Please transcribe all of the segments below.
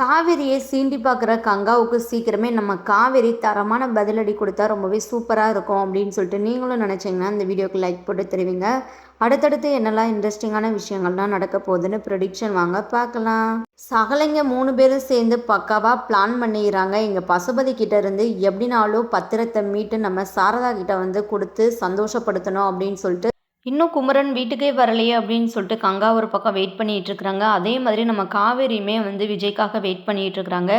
காவேரியை சீண்டி பார்க்குற கங்காவுக்கு சீக்கிரமே நம்ம காவேரி தரமான பதிலடி கொடுத்தா ரொம்பவே சூப்பராக இருக்கும் அப்படின்னு சொல்லிட்டு நீங்களும் நினச்சிங்கன்னா இந்த வீடியோக்கு லைக் போட்டு தெரிவிங்க. அடுத்தடுத்து என்னெல்லாம் இன்ட்ரெஸ்டிங்கான விஷயங்கள்லாம் நடக்க போகுதுன்னு ப்ரெடிக்ஷன் வாங்க பார்க்கலாம். சகலைங்க மூணு பேரும் சேர்ந்து பக்காவாக பிளான் பண்ணிடுறாங்க எங்கள் பசுபதி கிட்ட இருந்து எப்படினாலும் பத்திரத்தை மீட்டு நம்ம சாரதா கிட்ட வந்து கொடுத்து சந்தோஷப்படுத்தணும் அப்படின்னு சொல்லிட்டு இன்னும் குமரன் வீட்டுக்கே வரலையே அப்படின்னு சொல்லிட்டு கங்கா ஒரு பக்கம் வெயிட் பண்ணிட்டு இருக்கிறாங்க. அதே மாதிரி நம்ம காவேரியுமே வந்து விஜய்க்காக வெயிட் பண்ணிட்டு இருக்கிறாங்க.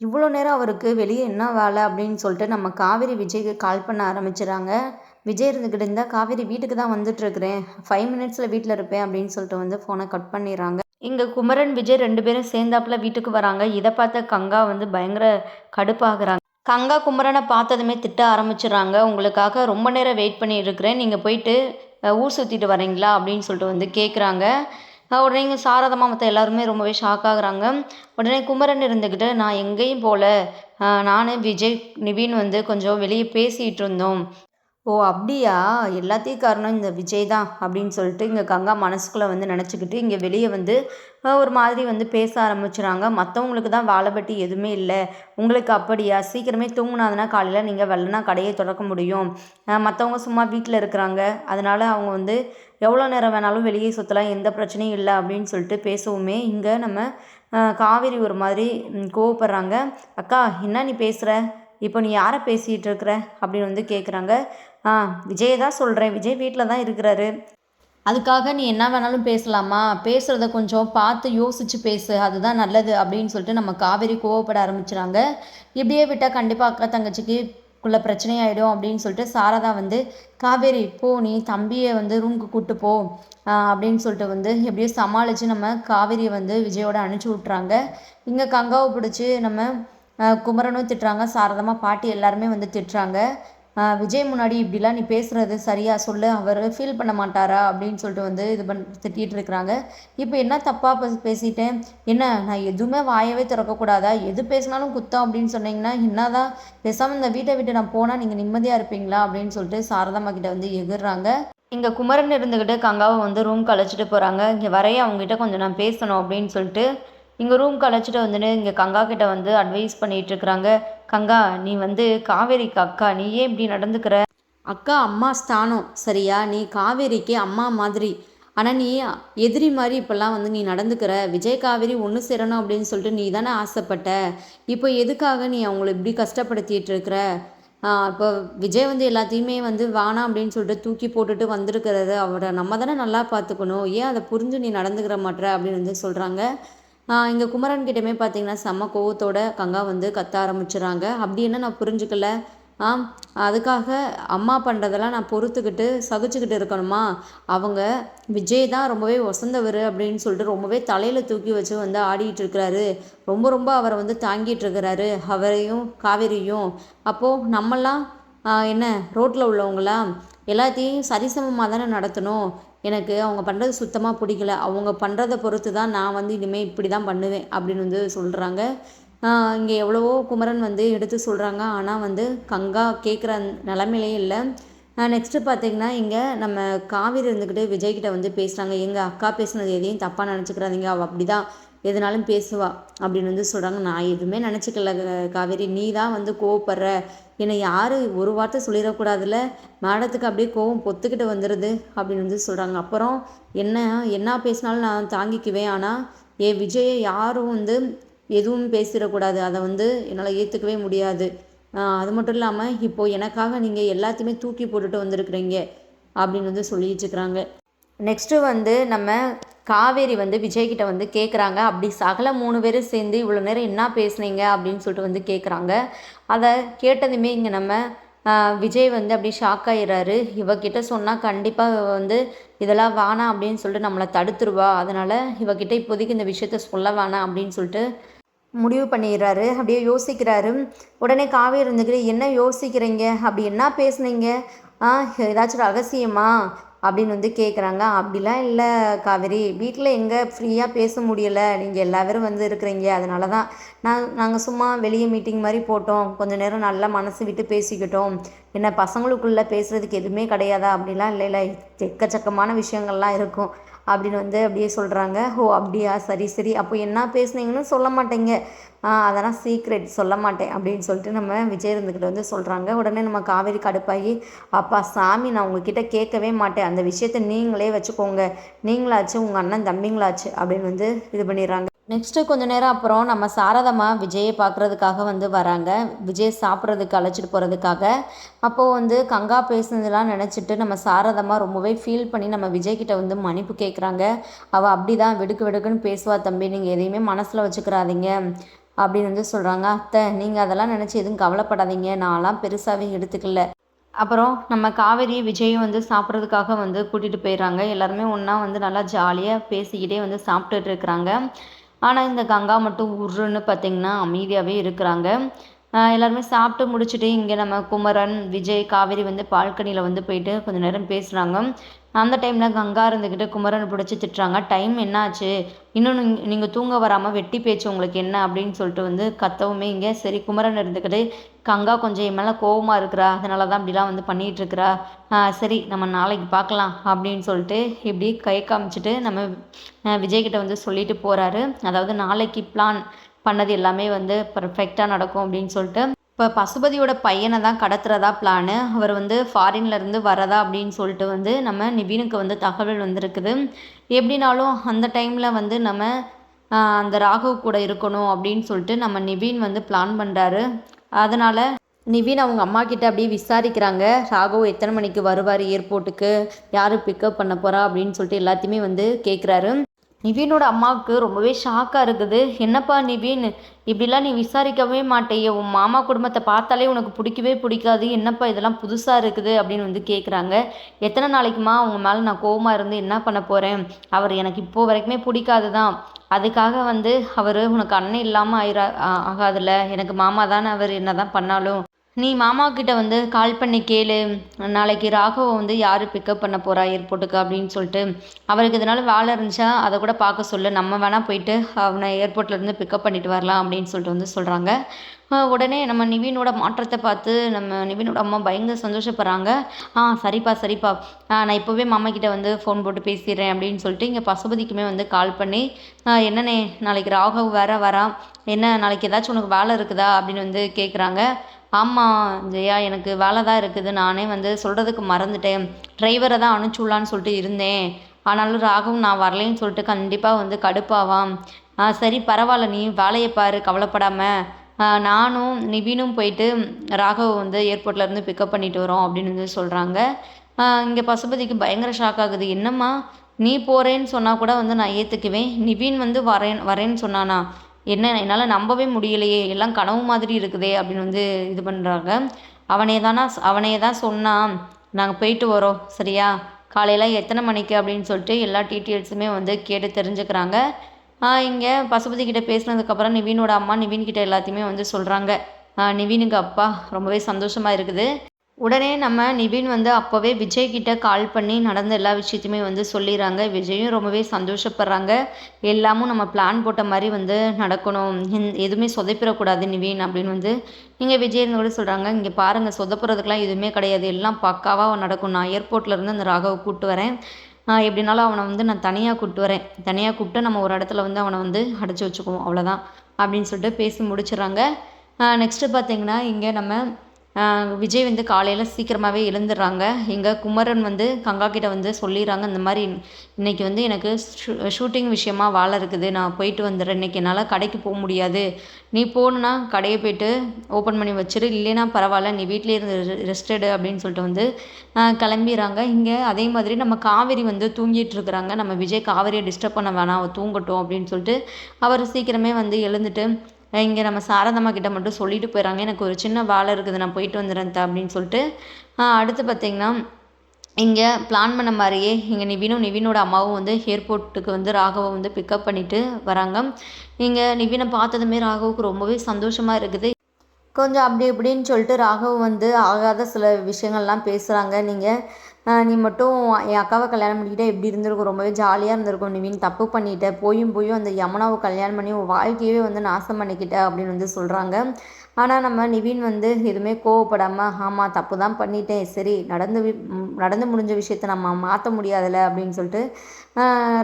இவ்வளோ நேரம் அவருக்கு வெளியே என்ன வேலை அப்படின்னு சொல்லிட்டு நம்ம காவேரி விஜய்க்கு கால் பண்ண ஆரம்பிச்சிடுறாங்க. விஜய் இருந்துக்கிட்டு இருந்தால் காவேரி வீட்டுக்கு தான் வந்துட்டு இருக்கிறேன். ஃபைவ் மினிட்ஸில் வீட்டில் இருப்பேன் அப்படின்னு சொல்லிட்டு வந்து ஃபோனை கட் பண்ணிடுறாங்க. இங்கே குமரன் விஜய் ரெண்டு பேரும் சேர்ந்தாப்புல வீட்டுக்கு வராங்க. இதை பார்த்த கங்கா வந்து பயங்கர கடுப்பாகிறாங்க. கங்கா குமரனை பார்த்ததுமே திட்ட ஆரம்பிச்சிடுறாங்க. உங்களுக்காக ரொம்ப நேரம் வெயிட் பண்ணிட்டு இருக்கிறேன். நீங்கள் போயிட்டு ஊர் சுற்றிட்டு வரீங்களா அப்படின்னு சொல்லிட்டு வந்து கேட்குறாங்க உடனே இங்கே சாரதமாக மற்ற எல்லாருமே ரொம்பவே ஷாக் ஆகுறாங்க. உடனே குமரன் இருந்துக்கிட்டு நான் எங்கேயும் போகல நான் விஜய் நிவின் வந்து கொஞ்சம் வெளியே பேசிகிட்டு இருந்தோம். ஓ அப்படியா? எல்லாத்தையும் காரணம் இந்த விஜய் தான் அப்படின்னு சொல்லிட்டு இங்கே கங்கா மனசுக்குள்ளே வந்து நினச்சிக்கிட்டு இங்கே வெளியே வந்து ஒரு மாதிரி வந்து பேச ஆரம்பிச்சுறாங்க. மற்றவங்களுக்கு தான் வாழைப்பட்டி எதுவுமே இல்லை. உங்களுக்கு அப்படியா? சீக்கிரமே தூங்குனாதுன்னா காலையில் நீங்கள் வெள்ளனா கடையை திறக்க முடியும். மற்றவங்க சும்மா வீட்டில் இருக்கிறாங்க. அதனால் அவங்க வந்து எவ்வளோ நேரம் வேணாலும் வெளியே சுற்றலாம் எந்த பிரச்சனையும் இல்லை அப்படின்னு சொல்லிட்டு பேசவுமே இங்கே நம்ம காவேரி ஒரு மாதிரி கோவப்படுறாங்க. அக்கா என்ன நீ பேசுகிற இப்போ நீ யாரை பேசிகிட்டு இருக்கிற? அப்படின்னு வந்து கேட்குறாங்க ஆ விஜய் தான் சொல்கிறேன் விஜய் வீட்டில் தான் இருக்கிறாரு. அதுக்காக நீ என்ன வேணாலும் பேசலாமா? பேசுகிறத கொஞ்சம் பார்த்து யோசித்து பேசு. அதுதான் நல்லது அப்படின்னு சொல்லிட்டு நம்ம காவேரி கோவப்பட ஆரம்பிச்சுறாங்க. இப்படியே விட்டால் கண்டிப்பாக அக்கா தங்கச்சிக்கு குள்ள பிரச்சனை ஆகிடும் அப்படின்னு சொல்லிட்டு சாரதா வந்து காவேரி போ நீ தம்பியை வந்து ரூமுக்கு கூப்பிட்டு போ. அப்படின்னு சொல்லிட்டு வந்து எப்படியோ சமாளித்து நம்ம காவேரியை வந்து விஜயோட அனுப்பிச்சி விட்றாங்க இங்கே கங்காவை பிடிச்சி நம்ம குமரனும் திட்டுறாங்க. சாரதமாக பாட்டி எல்லாருமே வந்து திட்டுறாங்க. விஜய் முன்னாடி இப்படிலாம் நீ பேசுறது சரியா சொல்லு. அவர் ஃபீல் பண்ண மாட்டாரா? அப்படின்னு சொல்லிட்டு வந்து இது பண் திட்டிகிட்டு இருக்கிறாங்க. இப்போ என்ன தப்பாக பேசிட்டேன்? என்ன நான் எதுவுமே வாயவே திறக்கக்கூடாதா எது பேசினாலும் குத்தம். அப்படின்னு சொன்னீங்கன்னா என்னதான்? பேசாமல் இந்த வீட்டை விட்டு நான் போனால் நீங்கள் நிம்மதியாக இருப்பீங்களா? அப்படின்னு சொல்லிட்டு சாரதாம்மா கிட்ட வந்து எகிறாங்க இங்கே குமரன் இருந்துக்கிட்டு கங்காவை வந்து ரூம் அழைச்சிட்டு போகிறாங்க இங்கே வரைய அவங்ககிட்ட கொஞ்சம் நான் பேசணும். அப்படின்னு சொல்லிட்டு இங்கே ரூம்க்கு அழைச்சிட்டு வந்துட்டு இங்கே கங்கா கிட்ட வந்து அட்வைஸ் பண்ணிட்டு இருக்கிறாங்க. கங்கா நீ வந்து காவேரிக்கு அக்கா நீ ஏன் இப்படி நடந்துக்கிற? அக்கா அம்மா ஸ்தானம். சரியா? நீ காவேரிக்கு அம்மா மாதிரி. ஆனால் நீ எதிரி மாதிரி இப்போல்லாம் வந்து நீ நடந்துக்கிற. விஜய் காவேரி ஒன்று சேரணும் அப்படின்னு சொல்லிட்டு நீ தானே ஆசைப்பட்ட. இப்போ எதுக்காக நீ அவங்கள இப்படி கஷ்டப்படுத்திட்டு இருக்கிற? இப்போ விஜய் வந்து எல்லாத்தையுமே வந்து வேணாம் அப்படின்னு சொல்லிட்டு தூக்கி போட்டுட்டு வந்திருக்கிறது அவரை நம்ம தானே நல்லா பார்த்துக்கணும். ஏன் அதை புரிஞ்சு நீ நடந்துக்கிற மாட்ற அப்படின்னு வந்து சொல்கிறாங்க இங்கே குமரன் கிட்டமே பார்த்தீங்கன்னா செம்ம கோவத்தோட கங்கா வந்து கத்த ஆரம்பிச்சுறாங்க. அப்படி என்ன நான் புரிஞ்சுக்கல? ஆ அதுக்காக அம்மா பண்ணுறதெல்லாம் நான் பொறுத்துக்கிட்டு சகிச்சுக்கிட்டு இருக்கணுமா? அவங்க விஜய் தான் ரொம்பவே வசந்தவர் அப்படின்னு சொல்லிட்டு ரொம்பவே தலையில் தூக்கி வச்சு வந்து ஆடிட்டு இருக்கிறாரு. ரொம்ப ரொம்ப அவரை வந்து தாங்கிட்டு இருக்கிறாரு. அவரையும் காவேரியும். அப்போது நம்மெல்லாம் என்ன ரோட்டில் உள்ளவங்களாம் எல்லாத்தையும் சரிசமமாக தானே நடத்தணும்? எனக்கு அவங்க பண்ணுறது சுத்தமாக பிடிக்கல. அவங்க பண்ணுறத பொறுத்து தான் நான் வந்து இனிமேல் இப்படி தான் பண்ணுவேன் அப்படின்னு வந்து சொல்கிறாங்க இங்கே எவ்வளவோ குமரன் வந்து எடுத்து சொல்கிறாங்க ஆனால் வந்து கங்கா கேட்குற நிலமையிலே இல்லை. நெக்ஸ்ட்டு பார்த்தீங்கன்னா இங்கே நம்ம காவிரி இருந்துக்கிட்டு விஜய்கிட்ட வந்து பேசுகிறாங்க எங்கள் அக்கா பேசுனது எதையும் தப்பாக நினச்சிக்கிறாதீங்க அவள் அப்படி தான் எதுனாலும் பேசுவா அப்படின்னு வந்து சொல்கிறாங்க நான் எதுவுமே நினச்சிக்கல காவேரி. நீ தான் வந்து கோவப்படுற. என்னை யார் ஒரு வார்த்தை சொல்லிடக்கூடாதுல்ல? மேடத்துக்கு அப்படியே கோவம் பொத்துக்கிட்டு வந்துடுது அப்படின்னு வந்து சொல்கிறாங்க அப்புறம் என்ன என்ன பேசினாலும் நான் தாங்கிக்குவேன். ஆனால் என் விஜயை யாரும் வந்து எதுவும் பேசிடக்கூடாது. அதை வந்து என்னால் ஏற்றுக்கவே முடியாது. அது மட்டும் இல்லாமல் இப்போது எனக்காக நீங்கள் எல்லாத்தையுமே தூக்கி போட்டுட்டு வந்திருக்கிறீங்க அப்படின்னு வந்து சொல்லிட்டு இருக்கிறாங்க நெக்ஸ்ட்டு வந்து நம்ம காவேரி வந்து விஜய்கிட்ட வந்து கேட்குறாங்க அப்படி சகல மூணு பேரும் சேர்ந்து இவ்வளோ நேரம் என்ன பேசுனீங்க? அப்படின்னு சொல்லிட்டு வந்து கேட்குறாங்க அதை கேட்டதுமே இங்கே நம்ம விஜய் வந்து அப்படியே ஷாக் ஆகிடுறாரு இவகிட்ட சொன்னால் கண்டிப்பாக வந்து இதெல்லாம் வேணாம் அப்படின்னு சொல்லிட்டு நம்மளை தடுத்துருவா. அதனால் இவகிட்ட இப்போதைக்கு இந்த விஷயத்த சொல்ல வேணாம் அப்படின்னு சொல்லிட்டு முடிவு பண்ணிடுறாரு. அப்படியே யோசிக்கிறாரு. உடனே காவேரி இருந்துக்கிட்டு என்ன யோசிக்கிறீங்க? அப்படி என்ன பேசுனீங்க? ஆ ஏதாச்சும் ரகசியமா? அப்படின்னு வந்து கேட்குறாங்க அப்படிலாம் இல்லை காவேரி. வீட்டில் எங்கே ஃப்ரீயாக பேச முடியலை. நீங்கள் எல்லா பேரும் வந்து இருக்கிறீங்க. அதனால தான் நான் நாங்கள் சும்மா வெளியே மீட்டிங் மாதிரி போட்டோம். கொஞ்சம் நேரம் நல்லா மனசு விட்டு பேசிக்கிட்டோம். என்ன பசங்களுக்குள்ளே பேசுகிறதுக்கு எதுவுமே கிடையாதா? அப்படிலாம் இல்லை இல்லை. எக்கச்சக்கமான விஷயங்கள்லாம் இருக்கும். அப்படின்னு வந்து அப்படியே சொல்கிறாங்க ஓ அப்படியா? சரி சரி. அப்போ என்ன பேசுனீங்கன்னு சொல்ல மாட்டேங்க. அதெல்லாம் சீக்ரெட் சொல்ல மாட்டேன் அப்படின்னு சொல்லிட்டு நம்ம விஜய் இருந்துக்கிட்ட வந்து சொல்கிறாங்க உடனே நம்ம காவேரி கடுப்பாகி அப்பா சாமி நான் உங்ககிட்ட கேட்கவே மாட்டேன். அந்த விஷயத்த நீங்களே வச்சுக்கோங்க. நீங்களாச்சு உங்கள் அண்ணன் தம்பிங்களாச்சு அப்படின்னு வந்து இது பண்ணிடுறாங்க. நெக்ஸ்ட்டு கொஞ்ச நேரம் அப்புறம் நம்ம சாரதம்மா விஜயை பார்க்குறதுக்காக வந்து வராங்க. விஜய் சாப்பிட்றதுக்கு அழைச்சிட்டு போகிறதுக்காக அப்போது வந்து கங்கா பேசுனதெல்லாம் நினச்சிட்டு நம்ம சாரதம்மா ரொம்பவே ஃபீல் பண்ணி நம்ம விஜய்கிட்ட வந்து மன்னிப்பு கேட்குறாங்க அவள் அப்படி தான் வெடுக்கு வெடுக்குன்னு பேசுவா தம்பி நீங்கள் எதையுமே மனசில் வச்சுக்கிறாதீங்க. அப்படின்னு வந்து சொல்கிறாங்க அத்தை நீங்கள் அதெல்லாம் நினச்சி எதுவும் கவலைப்படாதீங்க. நான்லாம் பெருசாகவே எடுத்துக்கல. அப்புறம் நம்ம காவேரி விஜயும் வந்து சாப்பிட்றதுக்காக வந்து கூட்டிகிட்டு போயிடுறாங்க. எல்லாருமே ஒன்றா வந்து நல்லா ஜாலியாக பேசிக்கிட்டே வந்து சாப்பிட்டுட்டு இருக்கிறாங்க. ஆனால் இந்த கங்கா மட்டும் உருன்னு பார்த்திங்கன்னா அமைதியாகவே இருக்கிறாங்க. எல்லாருமே சாப்பிட்டு முடிச்சுட்டு இங்கே நம்ம குமரன் விஜய் காவேரி வந்து பால்கனியில் வந்து போயிட்டு கொஞ்சம் நேரம் பேசுகிறாங்க அந்த டைமில் கங்கா இருந்துக்கிட்டு குமரனை பிடிச்சி திட்டுறாங்க. டைம் என்னாச்சு? இன்னும் நீங்கள் தூங்க வராமல் வெட்டி பேச்சு உங்களுக்கு என்ன? அப்படின்னு சொல்லிட்டு வந்து கத்தவுமே இங்கே சரி குமரன் இருந்துக்கிட்டு கங்கா கொஞ்சம் என் மேலே கோவமாக இருக்கிறா. அதனால தான் இப்படிலாம் வந்து பண்ணிகிட்ருக்குறா. சரி நம்ம நாளைக்கு பார்க்கலாம் அப்படின்னு சொல்லிட்டு இப்படி கை காமிச்சிட்டு நம்ம விஜய்கிட்ட வந்து சொல்லிட்டு போகிறாரு அதாவது நாளைக்கு பிளான் பண்ணது எல்லாமே வந்து பர்ஃபெக்டாக நடக்கும் அப்படின்னு சொல்லிட்டு இப்போ பசுபதியோட பையனை தான் கடத்துறதா பிளானு அவர் வந்து ஃபாரின்லேருந்து வரதா அப்படின்னு சொல்லிட்டு வந்து நம்ம நிபீனுக்கு வந்து தகவல் வந்திருக்குது. எப்படினாலும் அந்த டைமில் வந்து நம்ம அந்த ராகவ் கூட இருக்கணும் அப்படின்னு சொல்லிட்டு நம்ம நிபின் வந்து பிளான் பண்ணுறாரு அதனால் நிவீன் அவங்க அம்மா கிட்ட அப்படியே விசாரிக்கிறாங்க. ராகவ் எத்தனை மணிக்கு வருவார் ஏர்போர்ட்டுக்கு யார் பிக்கப் பண்ண போகிறா அப்படின்னு சொல்லிட்டு எல்லாத்தையுமே வந்து கேட்குறாரு நிவீனோட அம்மாவுக்கு ரொம்பவே ஷாக்காக இருக்குது. என்னப்பா நிவீன்? இப்படிலாம் நீ விசாரிக்கவே மாட்டேயே. உன் மாமா குடும்பத்தை பார்த்தாலே உனக்கு பிடிக்கவே பிடிக்காது. என்னப்பா இதெல்லாம் புதுசாக இருக்குது? அப்படின்னு வந்து கேட்குறாங்க எத்தனை நாளைக்குமா அவங்க மேலே நான் கோவமாக இருந்து என்ன பண்ண போகிறேன் அவர் எனக்கு இப்போ வரைக்குமே பிடிக்காது தான் அதுக்காக வந்து அவர் உனக்கு அண்ணன் இல்லாமல் ஆயிரா ஆகாதுல்ல. எனக்கு மாமா தானே. அவர் என்ன தான் பண்ணாலும் நீ மாமா கிட்ட வந்து கால் பண்ணி கேளு. நாளைக்கு ராகவை வந்து யார் பிக்கப் பண்ண போகிறா ஏர்போர்ட்டுக்கு அப்படின்னு சொல்லிட்டு அவருக்கு இதனால் வேலை இருந்துச்சா? அதை கூட பார்க்க சொல்லு. நம்ம வேணால் போயிட்டு அவனை ஏர்போர்ட்லேருந்து பிக்கப் பண்ணிட்டு வரலாம் அப்படின்னு சொல்லிட்டு வந்து சொல்கிறாங்க உடனே நம்ம நிவினோட மாற்றத்தை பார்த்து நம்ம நிவினோட அம்மா பயங்கர சந்தோஷப்படுறாங்க. ஆ சரிப்பா சரிப்பா. நான் இப்போவே மாமா கிட்ட வந்து ஃபோன் போட்டு பேசிடுறேன் அப்படின்னு சொல்லிட்டு இங்கே பசுபதிக்குமே வந்து கால் பண்ணி என்னண்ணே நாளைக்கு ராகவ் வேற வரா? என்ன நாளைக்கு ஏதாச்சும் உனக்கு வேலை இருக்குதா? அப்படின்னு வந்து கேட்குறாங்க ஆமாம் ஜெயா எனக்கு வேலை தான் இருக்குது. நானே வந்து சொல்கிறதுக்கு மறந்துட்டேன். டிரைவரை தான் அனுப்பிச்சுடலான்னு சொல்லிட்டு இருந்தேன். ஆனாலும் ராகவும் நான் வரலைன்னு சொல்லிட்டு கண்டிப்பாக வந்து கடுப்பாவாம். சரி பரவாயில்ல நீ வேலையை பாரு கவலைப்படாமல் நானும் நிவினும் போயிட்டு ராகவ் வந்து ஏர்போர்ட்லேருந்து பிக்கப் பண்ணிட்டு வரோம் அப்படின்னு வந்து சொல்கிறாங்க இங்கே பசுபதிக்கு பயங்கர ஷாக் ஆகுது. என்னம்மா நீ போகிறேன்னு சொன்னால் கூட வந்து நான் ஏற்றுக்குவேன் நிவின் வந்து வரேன் வரேன்னு சொன்னானா? என்ன என்னால் நம்பவே முடியலையே எல்லாம் கனவு மாதிரி இருக்குதே அப்படின்னு வந்து இது பண்ணுறாங்க அவனே தானா அவனே தான் சொன்னான் நாங்கள் போயிட்டு வரோம் சரியா? காலையில் எத்தனை மணிக்கு? அப்படின்னு சொல்லிட்டு எல்லா டீட்டெயில்ஸுமே வந்து கேட்டு தெரிஞ்சுக்கிறாங்க. இங்கே பசுபதி கிட்டே பேசினதுக்கப்புறம் நிவீனோட அம்மா நிவீன் கிட்ட எல்லாத்தையுமே வந்து சொல்கிறாங்க நிவீனுக்கு அப்பா ரொம்பவே சந்தோஷமாக இருக்குது. உடனே நம்ம நிவின் வந்து அப்போவே விஜய் கிட்ட கால் பண்ணி நடந்த எல்லா விஷயத்தையுமே வந்து சொல்லிடுறாங்க. விஜயும் ரொம்பவே சந்தோஷப்படுறாங்க. எல்லாமும் நம்ம பிளான் போட்ட மாதிரி வந்து நடக்கணும். எதுவுமே சொதப்பிடக்கூடாது நிவின் அப்படின்னு வந்து இங்கே விஜய் கூட சொல்கிறாங்க இங்கே பாருங்கள் சொதப்புறதுக்கெலாம் எதுவுமே கிடையாது. எல்லாம் பக்காவாக நடக்கும். நான் ஏர்போர்ட்லேருந்து அந்த ராகவை கூப்பிட்டு வரேன். எப்படினாலும் அவனை வந்து நான் தனியாக கூப்பிட்டு வரேன். தனியாக கூப்பிட்டு நம்ம ஒரு இடத்துல வந்து அவனை வந்து அடைச்சி வச்சுக்குவோம். அவ்வளோதான் அப்படின்னு சொல்லிட்டு பேசி முடிச்சிடுறாங்க. நெக்ஸ்ட்டு பார்த்திங்கன்னா இங்கே நம்ம விஜய் வந்து காலையில் சீக்கிரமாகவே எழுந்துடுறாங்க. எங்கள் குமரன் வந்து கங்கா கிட்டே வந்து சொல்லிடுறாங்க இந்த மாதிரி இன்றைக்கி வந்து எனக்கு ஷூ ஷூட்டிங் விஷயமா வேலை இருக்குது. நான் போயிட்டு வந்துடுறேன். இன்றைக்கி என்னால் கடைக்கு போக முடியாது. நீ போகணுன்னா கடையை போய்ட்டு ஓப்பன் பண்ணி வச்சிரு. இல்லைன்னா பரவாயில்ல நீ வீட்டிலே இருந்து ரெஸ்டடு அப்படின்னு சொல்லிட்டு வந்து கிளம்பிடுறாங்க. இங்கே அதே மாதிரி நம்ம காவேரி வந்து தூங்கிட்டு இருக்கிறாங்க. நம்ம விஜய் காவேரியை டிஸ்டர்ப் பண்ண வேணாம். அவள் தூங்கட்டும் அப்படின்னு சொல்லிட்டு அவர் சீக்கிரமே வந்து எழுந்துட்டு இங்கே நம்ம சாரதம்மா கிட்ட மட்டும் சொல்லிட்டு போயிடறாங்க எனக்கு ஒரு சின்ன வேலை இருக்குது நான் போயிட்டு வந்துடுறேன் அப்படின்னு சொல்லிட்டு. அடுத்து பார்த்திங்கன்னா இங்கே பிளான் பண்ண மாதிரியே இங்கே நிவினும் நிவினோட அம்மாவும் வந்து ஏர்போர்ட்டுக்கு வந்து ராகவை வந்து பிக்கப் பண்ணிவிட்டு வராங்க. இங்கே நிவினை பார்த்ததுமே ராகவுக்கு ரொம்பவே சந்தோஷமாக இருக்குது. கொஞ்சம் அப்படி இப்படின்னு சொல்லிட்டு ராகவ் வந்து ஆகாத சில விஷயங்கள்லாம் பேசுகிறாங்க நீங்கள் நீ மட்டும் என் அக்காவை கல்யாணம் பண்ணிக்கிட்டால் எப்படி இருந்திருக்கும்? ரொம்பவே ஜாலியாக இருந்திருக்கும். நிவின் தப்பு பண்ணிட்ட. போயும் போயும் அந்த யமுனாவை கல்யாணம் பண்ணி உன் வாழ்க்கையவே வந்து நாசம் பண்ணிக்கிட்ட அப்படின்னு வந்து சொல்கிறாங்க ஆனால் நம்ம நிவின் வந்து எதுவுமே கோவப்படாமல் ஆமாம் தப்பு தான் பண்ணிட்டேன். சரி நடந்து நடந்து முடிஞ்ச விஷயத்த நம்ம மாற்ற முடியாதுல்ல அப்படின்னு சொல்லிட்டு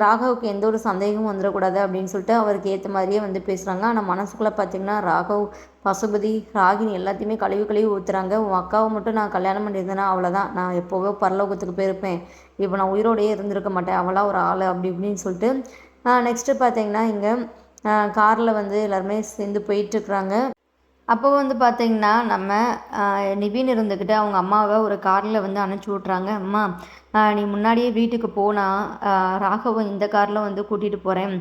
ராகவுக்கு எந்த ஒரு சந்தேகமும் வந்துடக்கூடாது அப்படின்னு சொல்லிட்டு அவருக்கு ஏற்ற மாதிரியே வந்து பேசுகிறாங்க ஆனால் மனசுக்குள்ளே பார்த்திங்கன்னா ராகவ் பசுபதி ராகினி எல்லாத்தையுமே கழுவி கழுவி ஊற்றுறாங்க உன் அக்காவை மட்டும் நான் கல்யாணம் பண்ணியிருந்தேன்னா அவ்வளோதான் நான் எப்போவோ பரலோகத்துக்கு போயிருப்பேன். இப்போ நான் உயிரோடையே இருந்திருக்க மாட்டேன். அவளாக ஒரு ஆள் அப்படி இப்படின்னு சொல்லிட்டு நெக்ஸ்ட்டு பார்த்தீங்கன்னா இங்கே காரில் வந்து எல்லாருமே சேர்ந்து போயிட்டுருக்குறாங்க அப்போ வந்து பார்த்திங்கன்னா நம்ம நிவின் இருந்துக்கிட்டு அவங்க அம்மாவை ஒரு காரில் வந்து அனுப்பிச்சி விட்றாங்க அம்மா நீ முன்னாடியே வீட்டுக்கு போனால் ராகவன் இந்த காரில் வந்து கூட்டிகிட்டு போகிறேன்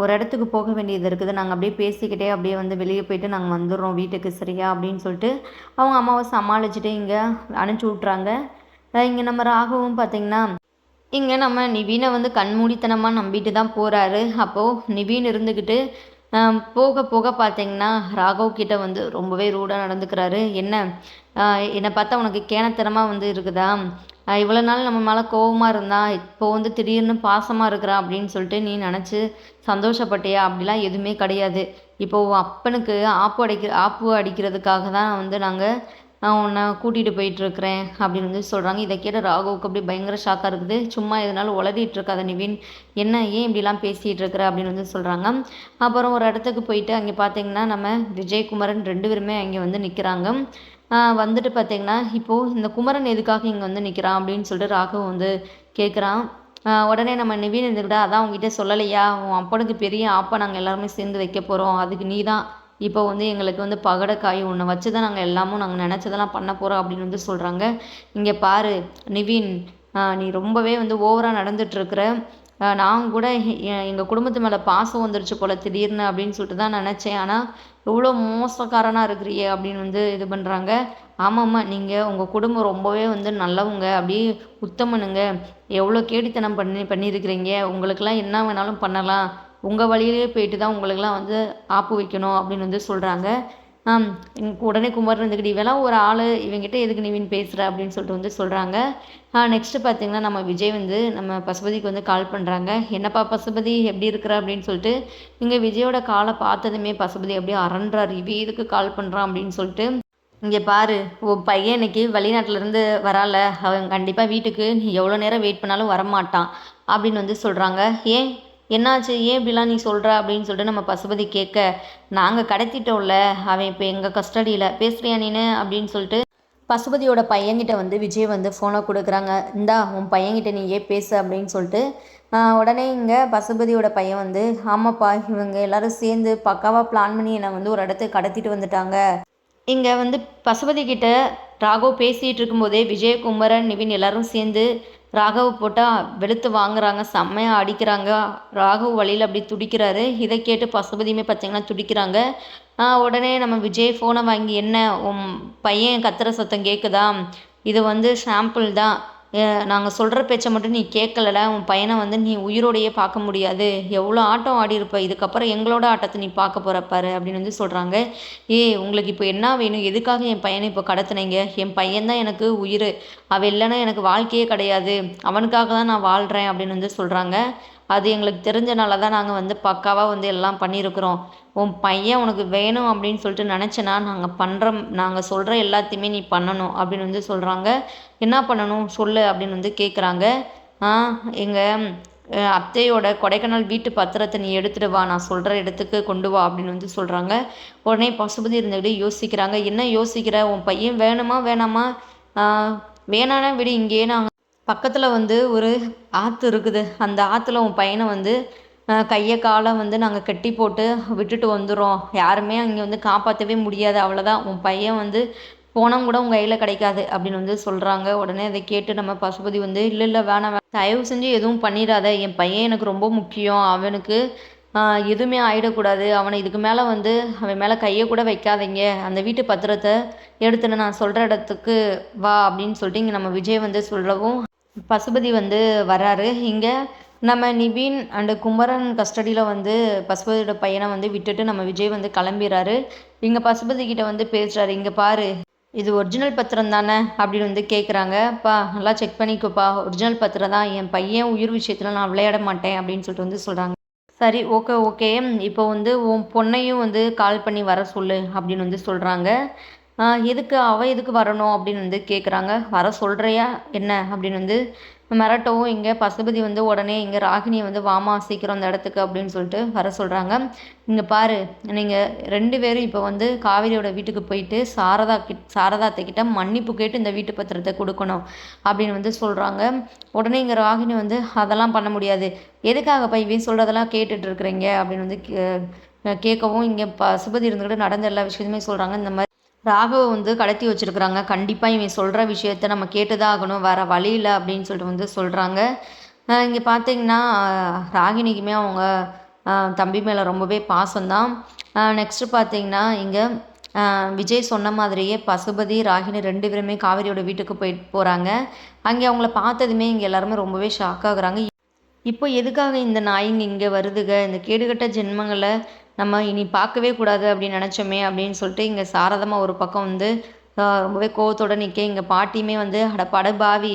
ஒரு இடத்துக்கு போக வேண்டியது இருக்குது. நாங்கள் அப்படியே பேசிக்கிட்டே அப்படியே வந்து வெளியே போயிட்டு நாங்கள் வந்துடுறோம் வீட்டுக்கு சரியா? அப்படின்னு சொல்லிட்டு அவங்க அம்மாவை சமாளிச்சுட்டு இங்கே அனுப்பிச்சி விட்றாங்க இங்கே நம்ம ராகவும் பார்த்திங்கன்னா இங்கே நம்ம நிவீனை வந்து கண்மூடித்தனமாக நம்பிட்டு தான் போகிறாரு அப்போது நிவீன் இருந்துக்கிட்டு போக போக பார்த்தீங்கன்னா ராகவ் கிட்ட வந்து ரொம்பவே ரூடாக நடந்துக்கிறாரு. என்ன? என்னை பார்த்தா உனக்கு கேனத்தனமாக வந்து இருக்குதா? இவ்வளோ நாள் நம்ம மேலே கோவமாக இருந்தா இப்போ வந்து திடீர்னு பாசமாக இருக்கிறா அப்படின்னு சொல்லிட்டு நீ நினச்சி சந்தோஷப்பட்டியா? அப்படிலாம் எதுவுமே கிடையாது. இப்போது அப்பனுக்கு ஆப்பு அடிக்க ஆப்பு அடிக்கிறதுக்காக தான் வந்து நாங்கள் நான் உன்னை கூட்டிகிட்டு போயிட்டுருக்கிறேன் அப்படின்னு வந்து சொல்கிறாங்க இதை கேட்ட ராகவுக்கு அப்படி பயங்கர ஷாக்காக இருக்குது. சும்மா எதனாலும் உளறிட்டுருக்காத நிவின். என்ன ஏன் இப்படிலாம் பேசிகிட்டு இருக்கிற அப்படின்னு வந்து சொல்கிறாங்க அப்புறம் ஒரு இடத்துக்கு போயிட்டு அங்கே பார்த்தீங்கன்னா நம்ம விஜயகுமரன் ரெண்டு பேருமே அங்கே வந்து நிற்கிறாங்க வந்துட்டு பார்த்தீங்கன்னா இப்போது இந்த குமரன் எதுக்காக இங்கே வந்து நிற்கிறான் அப்படின்னு சொல்லிட்டு ராகவ் வந்து கேட்குறான் உடனே நம்ம நிவின் இருந்துக்கிட்டா அதான் உங்ககிட்ட சொல்லலையா? உன் அப்பனுக்கு பெரிய ஆப்பை நாங்கள் எல்லாருமே சேர்ந்து வைக்க போகிறோம் அதுக்கு நீ தான் இப்போ வந்து எங்களுக்கு வந்து பகடைக்காய் ஒன்று வச்சு தான் நாங்கள் எல்லாமும் நாங்கள் நினச்சதெல்லாம் பண்ண போகிறோம் அப்படின்னு வந்து சொல்கிறாங்க இங்கே பாரு நிவின் நீ ரொம்பவே வந்து ஓவராக நடந்துகிட்ருக்குற நான் கூட எங்கள் குடும்பத்து மேலே பாசம் வந்துருச்சு போல் திடீர்னு அப்படின்னு சொல்லிட்டு தான் நினச்சேன். ஆனால் எவ்வளோ மோசக்காரனாக இருக்கிறியே அப்படின்னு வந்து இது பண்ணுறாங்க ஆமாம்மா நீங்கள் உங்கள் குடும்பம் ரொம்பவே வந்து நல்லவங்க அப்படியே உத்தமனுங்க. எவ்வளோ கேடித்தனம் பண்ணி பண்ணியிருக்கிறீங்க. உங்களுக்கெல்லாம் என்ன வேணாலும் பண்ணலாம். உங்கள் வழியிலே போயிட்டு தான் உங்களுக்கெல்லாம் வந்து ஆப்பு வைக்கணும் அப்படின்னு வந்து சொல்கிறாங்க உடனே குமார் இருந்துக்கிட்டு இவெல்லாம் ஒரு ஆள் இவங்கிட்ட எதுக்கு நிவின் பேசுகிற அப்படின்னு சொல்லிட்டு வந்து சொல்கிறாங்க நெக்ஸ்ட்டு பார்த்தீங்கன்னா நம்ம விஜய் வந்து நம்ம பசுபதிக்கு வந்து கால் பண்ணுறாங்க என்னப்பா பசுபதி எப்படி இருக்கிற? அப்படின்னு சொல்லிட்டு இங்கே விஜயோட காலை பார்த்ததுமே பசுபதி அப்படியே அறன்றார் இவ எதுக்கு கால் பண்ணுறான் அப்படின்னு சொல்லிட்டு இங்கே பாரு உன் பையன் இன்னைக்கு வெளிநாட்டிலேருந்து வரால. அவன் கண்டிப்பாக வீட்டுக்கு நீ எவ்வளோ நேரம் வெயிட் பண்ணாலும் வரமாட்டான். அப்படின்னு வந்து சொல்கிறாங்க ஏன்? என்னாச்சு? ஏன் இப்படிலாம் நீ சொல்கிற அப்படின்னு சொல்லிட்டு நம்ம பசுபதி கேட்க நாங்கள் கடத்திட்டோம்ல. அவன் இப்போ எங்கள் கஸ்டடியில் பேசுகிறியா நீனு? அப்படின்னு சொல்லிட்டு பசுபதியோட பையன்கிட்ட வந்து விஜய் வந்து ஃபோனை கொடுக்குறாங்க. இந்தா உன் பையன்கிட்ட நீ ஏன் பேசு. அப்படின்னு சொல்லிட்டு உடனே இங்கே பசுபதியோட பையன் வந்து ஆமாப்பா இவங்க எல்லாரும் சேர்ந்து பக்காவாக பிளான் பண்ணி என்னை வந்து ஒரு இடத்துக்கு கடத்திட்டு வந்துட்டாங்க. இங்கே வந்து பசுபதி கிட்ட ராகோ பேசிகிட்டு இருக்கும்போதே விஜயகுமரன் நிவின் எல்லாரும் சேர்ந்து ராகவ் போட்டால் வெளுத்து வாங்குறாங்க செம்மையாக அடிக்கிறாங்க. ராகவ் வழியில் அப்படி துடிக்கிறாரு. இதை கேட்டு பசுபதியுமே பார்த்தீங்கன்னா துடிக்கிறாங்க. உடனே நம்ம விஜய் ஃபோனை வாங்கி என்ன உன் பையன் கத்துற சத்தம் கேட்குதா இது வந்து சாம்பிள் தான். நாங்கள் சொல்கிற பேச்சை மட்டும் நீ கேட்கலல உன் பையனை வந்து நீ உயிரோடையே பார்க்க முடியாது. எவ்வளோ ஆட்டம் ஆடியிருப்ப இதுக்கப்புறம் எங்களோட ஆட்டத்தை நீ பார்க்க போகிற பாரு அப்படின்னு வந்து சொல்கிறாங்க ஏ உங்களுக்கு இப்போ என்ன வேணும்? எதுக்காக என் பையனை இப்போ கடத்துனீங்க? என் பையன்தான் எனக்கு உயிர். அவள் இல்லைன்னா எனக்கு வாழ்க்கையே கிடையாது. அவனுக்காக தான் நான் வாழ்கிறேன் அப்படின்னு வந்து சொல்கிறாங்க அது எங்களுக்கு தெரிஞ்சனால தான் நாங்கள் வந்து பக்காவாக வந்து எல்லாம் பண்ணியிருக்கிறோம். உன் பையன் உனக்கு வேணும் அப்படின்னு சொல்லிட்டு நினச்சேன்னா நாங்கள் பண்ணுற நாங்கள் சொல்கிற எல்லாத்தையுமே நீ பண்ணணும் அப்படின்னு வந்து சொல்கிறாங்க என்ன பண்ணணும் சொல்லு அப்படின்னு வந்து கேட்குறாங்க எங்கள் அத்தையோட கொடைக்கானல் வீட்டு பத்திரத்தை நீ எடுத்துகிட்டு வா நான் சொல்கிற இடத்துக்கு கொண்டு வா அப்படின்னு வந்து சொல்கிறாங்க உடனே பசுபதி இருந்துக்கிட்டே யோசிக்கிறாங்க. என்ன யோசிக்கிற? உன் பையன் வேணுமா வேணாமா? வேணானா விடு இங்கேயே நாங்கள் பக்கத்தில் வந்து ஒரு ஆற்று இருக்குது. அந்த ஆற்றுல உன் பையனை வந்து கையை காலை வந்து நாங்கள் கட்டி போட்டு விட்டுட்டு வந்துடுறோம் யாருமே அங்கே வந்து காப்பாற்றவே முடியாது. அவ்வளோதான் உன் பையன் வந்து போனால் கூட உங்கள் கையில் கிடைக்காது அப்படின்னு வந்து சொல்கிறாங்க உடனே அதை கேட்டு நம்ம பசுபதி வந்து இல்லை இல்லை வேணாம் தயவு செஞ்சு எதுவும் பண்ணிடாத. என் பையன் எனக்கு ரொம்ப முக்கியம். அவனுக்கு எதுவுமே ஆகிடக்கூடாது அவனை இதுக்கு மேலே வந்து அவன் மேலே கையை கூட வைக்காதீங்க. அந்த வீட்டு பத்திரத்தை எடுத்துன்னு நான் சொல்கிற இடத்துக்கு வா அப்படின்னு சொல்லிட்டு இங்கே நம்ம விஜய் வந்து சொல்லவும் பசுபதி வந்து வராரு. இங்கே நம்ம நிவின் அண்டு குமரன் கஸ்டடியில் வந்து பசுபதியோட பையனை வந்து விட்டுட்டு நம்ம விஜய் வந்து கிளம்பிடுறாரு இங்கே பசுபதி கிட்ட வந்து பேசுகிறாரு இங்கே பாரு இது ஒரிஜினல் பத்திரம் தானே? அப்படின்னு வந்து கேட்குறாங்கப்பா நல்லா செக் பண்ணிக்கோப்பா ஒரிஜினல் பத்திரம் தான். என் பையன் உயிர் விஷயத்தில் நான் விளையாட மாட்டேன் அப்படின்னு சொல்லிட்டு வந்து சொல்கிறாங்க சரி ஓகே ஓகே இப்போ வந்து உன் பொண்ணையும் வந்து கால் பண்ணி வர சொல்லு அப்படின்னு வந்து சொல்கிறாங்க எதுக்கு அவள் எதுக்கு வரணும்? அப்படின்னு வந்து கேட்குறாங்க வர சொல்கிறியா என்ன? அப்படின்னு வந்து மிரட்டவும் இங்கே பசுபதி வந்து உடனே இங்கே ராகினியை வந்து வாமா சீக்கிரம் அந்த இடத்துக்கு அப்படின்னு சொல்லிட்டு வர சொல்கிறாங்க இங்கே பாரு நீங்கள் ரெண்டு பேரும் இப்போ வந்து காவிரியோட வீட்டுக்கு போயிட்டு சாரதா கிட் சாரதாத்தைக்கிட்ட மன்னிப்பு கேட்டு இந்த வீட்டு பத்திரத்தை கொடுக்கணும் அப்படின்னு வந்து சொல்கிறாங்க உடனே இங்கே ராகினி வந்து அதெல்லாம் பண்ண முடியாது. எதுக்காக போய் இவன் சொல்கிறதெல்லாம் கேட்டுட்ருக்குறீங்க அப்படின்னு வந்து கேட்கவும் இங்கே பசுபதி இருந்துக்கிட்டு நடந்த எல்லா விஷயத்தையுமே சொல்கிறாங்க இந்த மாதிரி ராகவ வந்து கடத்தி வச்சுருக்குறாங்க. கண்டிப்பாக இவன் சொல்கிற விஷயத்த நம்ம கேட்டு தான் ஆகணும் வேறு வழி இல்லை அப்படின்னு சொல்லிட்டு வந்து சொல்கிறாங்க இங்கே பார்த்தீங்கன்னா ராகினிக்குமே அவங்க தம்பி மேலே ரொம்பவே பாசம்தான். நெக்ஸ்ட்டு பார்த்தீங்கன்னா இங்கே விஜய் சொன்ன மாதிரியே பசுபதி ராகினி ரெண்டு பேருமே காவிரியோட வீட்டுக்கு போயிட்டு போகிறாங்க அங்கே அவங்கள பார்த்ததுமே இங்கே எல்லாருமே ரொம்பவே ஷாக் ஆகுறாங்க. இப்போ எதுக்காக இந்த நாய்ங்க இங்கே வருதுங்க இந்த கேடுகட்ட ஜென்மங்களை நம்ம இனி பார்க்கவே கூடாது அப்படின்னு நினச்சோமே அப்படின்னு சொல்லிட்டு இங்கே சாரதமாக ஒரு பக்கம் வந்து ரொம்பவே கோவத்தோட நிற்க எங்கள் பாட்டியுமே வந்து அட படபாவி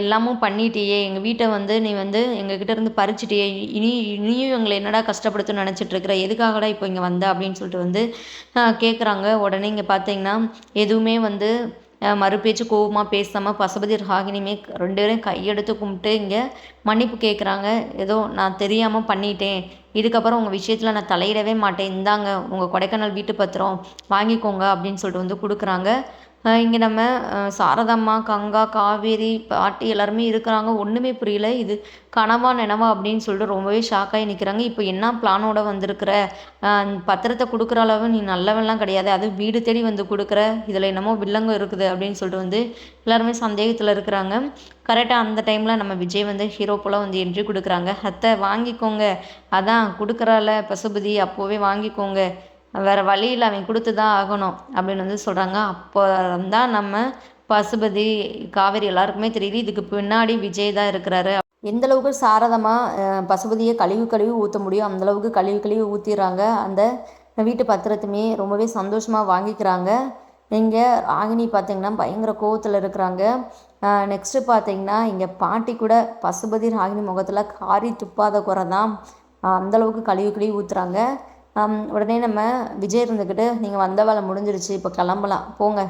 எல்லாமும் பண்ணிட்டியே. எங்கள் வீட்டை வந்து நீ வந்து எங்ககிட்ட இருந்து பறிச்சிட்டியே. இனி இனியும் எங்களை என்னடா கஷ்டப்படுத்துன்னு நினச்சிட்ருக்குற எதுக்காகடா இப்போ இங்கே வந்த? அப்படின்னு சொல்லிட்டு வந்து கேட்குறாங்க உடனே இங்கே பார்த்தீங்கன்னா எதுவுமே வந்து மறுபேச்சு கோவமாக பேசாமல் பசுபதி ராகினியுமே ரெண்டு பேரும் கையெடுத்து கும்பிட்டு இங்கே மன்னிப்பு கேட்குறாங்க ஏதோ நான் தெரியாமல் பண்ணிட்டேன். இதுக்கப்புறம் உங்கள் விஷயத்தில் நான் தலையிடவே மாட்டேன். இந்தாங்க உங்கள் கொடைக்கானல் வீட்டு பத்திரம் வாங்கிக்கோங்க அப்படின்னு சொல்லிட்டு வந்து கொடுக்குறாங்க. இங்கே நம்ம சாரதம்மா கங்கா காவேரி பாட்டி எல்லாருமே இருக்கிறாங்க. ஒன்றுமே புரியல. இது கனவா நினவா அப்படின்னு சொல்லிட்டு ரொம்பவே ஷாக்காகி நிற்கிறாங்க இப்போ என்ன பிளானோட வந்திருக்கிற? பத்திரத்தை கொடுக்குற அளவு நீ நல்லவெல்லாம் கிடையாது. அது வீடு தேடி வந்து கொடுக்குற. இதில் என்னமோ வில்லங்கம் இருக்குது அப்படின்னு சொல்லிட்டு வந்து எல்லாருமே சந்தேகத்தில் இருக்கிறாங்க. கரெக்டாக அந்த டைமில் நம்ம விஜய் வந்து ஹீரோ போல் வந்து என்ட்ரி கொடுக்குறாங்க. அத்தை வாங்கிக்கோங்க. அதான் கொடுக்குறால பசுபதி அப்போவே வாங்கிக்கோங்க. வேறு வழியில் அவன் கொடுத்து தான் ஆகணும் அப்படின்னு வந்து சொல்கிறாங்க அப்போ தான் நம்ம பசுபதி காவேரி எல்லாருக்குமே தெரியுது. இதுக்கு பின்னாடி விஜய் தான் இருக்கிறாரு. எந்த அளவுக்கு சாரதமாக பசுபதியை கழிவு கழுவி ஊற்ற முடியும் அந்தளவுக்கு கழிவு கழுவி ஊற்றிடுறாங்க அந்த வீட்டு பத்திரத்தையுமே ரொம்பவே சந்தோஷமாக வாங்கிக்கிறாங்க. இங்கே ராகினி பார்த்திங்கன்னா பயங்கர கோவத்தில் இருக்கிறாங்க. நெக்ஸ்ட்டு பார்த்திங்கன்னா இங்கே பாட்டி கூட பசுபதி ராகினி முகத்தில் காரி துப்பாத குறை தான் அந்தளவுக்கு கழிவு கழுவி ஊற்றுறாங்க உடனே நம்ம விஜய் இருந்துக்கிட்டு நீங்கள் வந்த வேலை முடிஞ்சிருச்சு இப்போ கிளம்பலாம். போங்க.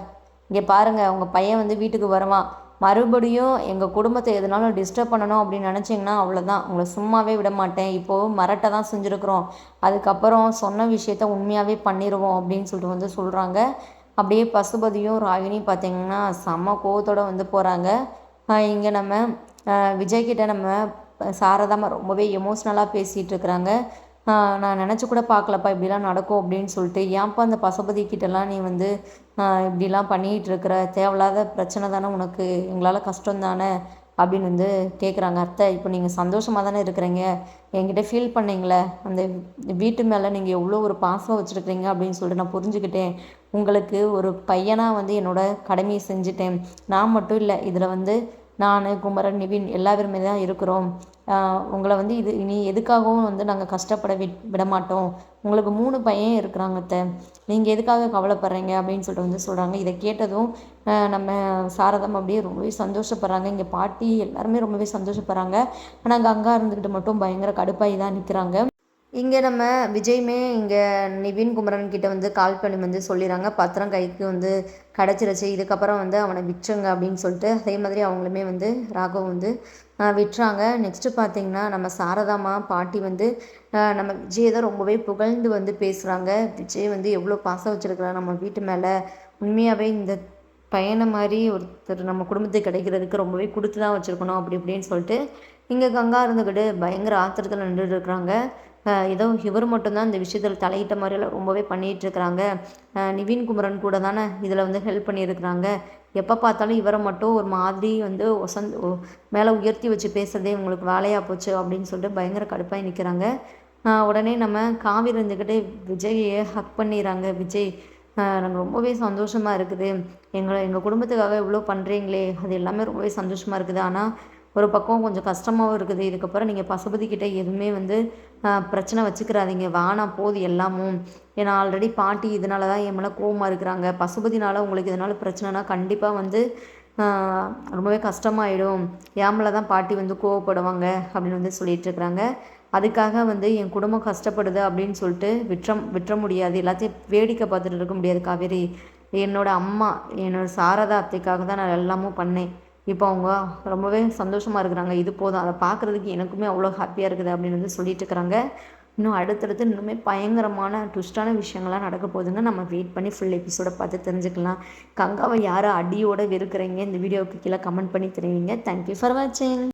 இங்கே பாருங்கள் உங்கள் பையன் வந்து வீட்டுக்கு வருவான். மறுபடியும் எங்கள் குடும்பத்தை எதுனாலும் டிஸ்டர்ப் பண்ணணும் அப்படின்னு நினச்சிங்கன்னா அவ்வளோதான் உங்களை சும்மாவே விட மாட்டேன். இப்போது மரட்டை தான் செஞ்சுருக்குறோம். அதுக்கப்புறம் சொன்ன விஷயத்த உண்மையாகவே பண்ணிடுவோம் அப்படின்னு சொல்லிட்டு வந்து சொல்கிறாங்க அப்படியே பசுபதியும் ராகினியும் பார்த்திங்கன்னா செம்ம கோவத்தோடு வந்து போகிறாங்க இங்கே நம்ம விஜய்கிட்ட நம்ம சாரதாம ரொம்பவே எமோஷ்னலாக பேசிகிட்டு இருக்கிறாங்க. நான் நினச்சி கூட பார்க்கலப்பா இப்படிலாம் நடக்கும் அப்படின்னு சொல்லிட்டு ஏன்ப்பா அந்த பசுபதி கிட்டலாம் நீ வந்து இப்படிலாம் பண்ணிகிட்டு இருக்கிற? தேவையில்லாத பிரச்சனை தானே உனக்கு? எங்களால் கஷ்டம் தானே? அப்படின்னு வந்து கேட்குறாங்க அத்தை இப்போ நீங்கள் சந்தோஷமாக தானே இருக்கிறீங்க? என்கிட்ட ஃபீல் பண்ணீங்களே? அந்த வீட்டு மேலே நீங்கள் எவ்வளோ ஒரு பாசம் வச்சுருக்கிறீங்க அப்படின்னு சொல்லிட்டு நான் புரிஞ்சுக்கிட்டேன். உங்களுக்கு ஒரு பையனாக வந்து என்னோடய கடமையை செஞ்சுட்டேன். நான் மட்டும் இல்லை இதில் வந்து நான் குமரன் நிவின் எல்லா பேருமே தான் இருக்கிறோம். உங்களை வந்து இது இனி எதுக்காகவும் வந்து நாங்கள் கஷ்டப்பட விட் விட மாட்டோம். உங்களுக்கு மூணு பையன் இருக்கிறாங்க அத்தை. நீங்கள் எதுக்காக கவலைப்படுறீங்க அப்படின்னு சொல்லிட்டு வந்து சொல்கிறாங்க இதை கேட்டதும் நம்ம சாரதம் அப்படியே ரொம்பவே சந்தோஷப்படுறாங்க. இங்கே பாட்டி எல்லாருமே ரொம்பவே சந்தோஷப்படுறாங்க. ஆனால் அங்கே இருந்துக்கிட்டு மட்டும் பயங்கர கடுப்பாகி தான் நிற்கிறாங்க இங்கே நம்ம விஜய்மே இங்கே நிவின் குமரன் கிட்ட வந்து கால் பண்ணி வந்து சொல்லிடுறாங்க பத்திரம் கைக்கு வந்து கிடச்சிருச்சு. இதுக்கப்புறம் வந்து அவனை விட்டுருங்க அப்படின்னு சொல்லிட்டு அதே மாதிரி அவங்களுமே வந்து ராகவ் வந்து விட்டுறாங்க. நெக்ஸ்ட்டு பார்த்திங்கன்னா நம்ம சாரதாமா பாட்டி வந்து நம்ம விஜயை தான் ரொம்பவே புகழ்ந்து வந்து பேசுகிறாங்க விஜய் வந்து எவ்வளோ பாசம் வச்சுருக்குறாங்க நம்ம வீட்டு மேலே. உண்மையாகவே இந்த பையனை மாதிரி ஒருத்தர் நம்ம குடும்பத்துக்கு கிடைக்கிறதுக்கு ரொம்பவே கொடுத்து தான் வச்சுருக்கணும் அப்படி இப்படின்னு சொல்லிட்டு இங்கே கங்கா இருந்துக்கிட்டு பயங்கர ஆத்திரத்தில் நின்றுட்டு இருக்கிறாங்க ஏதோ இவர் மட்டும்தான் இந்த விஷயத்தில் தலையிட்ட மாதிரியெல்லாம் ரொம்பவே பண்ணிகிட்ருக்குறாங்க நிவின் குமரன் கூட தானே இதில் வந்து ஹெல்ப் பண்ணியிருக்கிறாங்க. எப்போ பார்த்தாலும் இவரை மட்டும் ஒரு மாதிரி வந்து ஒசந்து மேலே உயர்த்தி வச்சு பேசுகிறதே உங்களுக்கு வேலையாக போச்சு அப்படின்னு சொல்லிட்டு பயங்கர கடுப்பாக நிற்கிறாங்க உடனே நம்ம காவிரி இருந்துக்கிட்டே விஜயை ஹக் பண்ணிடுறாங்க. விஜய் நாங்கள் ரொம்பவே சந்தோஷமாக இருக்குது. எங்களை எங்கள் குடும்பத்துக்காக இவ்வளோ பண்ணுறீங்களே அது எல்லாமே ரொம்பவே சந்தோஷமாக இருக்குது. ஆனால் ஒரு பக்கம் கொஞ்சம் கஷ்டமாகவும் இருக்குது. இதுக்கப்புறம் நீங்கள் பசுபதி கிட்டே எதுவுமே வந்து பிரச்சனை வச்சுக்கிறாதீங்க. வானா போது எல்லாமும் ஏன்னா ஆல்ரெடி பாட்டி இதனால தான் என் மேலே கோவமாக இருக்கிறாங்க. பசுபதினால் உங்களுக்கு இதனால் பிரச்சனைனா கண்டிப்பாக வந்து ரொம்பவே கஷ்டமாயிடும். மேலே தான் பாட்டி வந்து கோவப்படுவாங்க அப்படின்னு வந்து சொல்லிட்டு இருக்கிறாங்க. அதுக்காக வந்து என் குடும்பம் கஷ்டப்படுது அப்படின்னு சொல்லிட்டு விட்டுற விட்டுற முடியாது. எல்லாத்தையும் வேடிக்கை பார்த்துட்டு இருக்க முடியாது காவேரி. என்னோடய அம்மா என்னோடய சாரதா அத்தைக்காக தான் நான் எல்லாமும் பண்ணேன். இப்போ அவங்க ரொம்பவே சந்தோஷமாக இருக்கிறாங்க. இது போதும். அதை பார்க்குறதுக்கு எனக்குமே அவ்வளோ ஹாப்பியாக இருக்குது அப்படின்னு வந்து சொல்லிட்டு இருக்கிறாங்க. இன்னும் அடுத்தடுத்து இன்னுமே பயங்கரமான ட்விஸ்டான விஷயங்கள்லாம் நடக்க போகுதுன்னு நம்ம வெயிட் பண்ணி ஃபுல் எபிசோடை பார்த்து தெரிஞ்சுக்கலாம். கங்காவை யாரை அடியோட வெறுக்கிறீங்க? இந்த வீடியோவுக்கு கீழே கமெண்ட் பண்ணி தெரிவிங்க. தேங்க்யூ ஃபார் வாட்சிங்